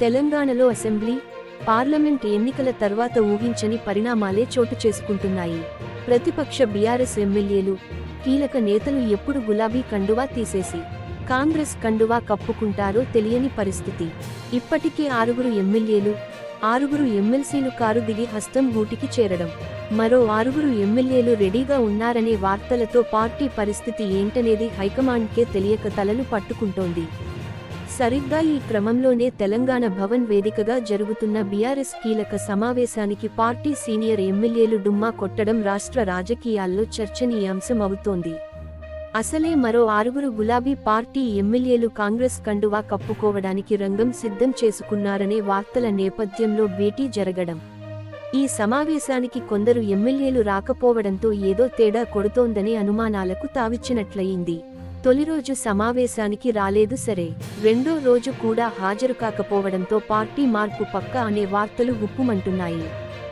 తెలంగాణలో assembly parliament ఎన్నికల తర్వాత ఊహించని పరిణామాలే చోటు చేసుకుంటున్నాయి. ప్రతిపక్ష బీఆర్ఎస్ ఎమ్మెల్యేలు కీలక నేతలు ఎప్పుడు గులాబీ కండువా తీసేసి కాంగ్రెస్ కండువా కప్పుకుంటారో తెలియని పరిస్థితి. ఇప్పటికే ఆరుగురు ఎమ్మెల్యేలు ఆరుగురు ఎమ్మెల్సీలు కారు దిగి హస్తం గూటికి చేరడం. మరో ఆరుగురు ఎమ్మెల్యేలు రెడీగా ఉన్నారనే వార్తలతో పార్టీ పరిస్థితి ఏంటనేది హైకమాండ్కే తెలియక తలను పట్టుకుంటోంది. సరిగ్గా ఈ క్రమంలోనే తెలంగాణ భవన్ వేదికగా జరుగుతున్న బీఆర్ఎస్ కీలక సమావేశానికి పార్టీ సీనియర్ ఎమ్మెల్యేలు డుమ్మా కొట్టడం రాష్ట్ర రాజకీయాల్లో చర్చనీయాంశం అవుతోంది అసలే మరో ఆరుగురు గులాబీ పార్టీ ఎమ్మెల్యేలు కాంగ్రెస్ కండువా కప్పుకోవడానికి రంగం సిద్ధం చేసుకున్నారనే వార్తల నేపథ్యంలో భేటీ జరగడం. ఈ సమావేశానికి కొందరు ఎమ్మెల్యేలు రాకపోవడంతో ఏదో తేడా కొడుతోందనే అనుమానాలకు తావిచ్చినట్లయింది. తొలి రోజు సమావేశానికి రాలేదు సరే. రెండో రోజు కూడా హాజరు కాకపోవడంతో పార్టీ మార్పు పక్క అనే వార్తలు గుప్పుమంటున్నాయి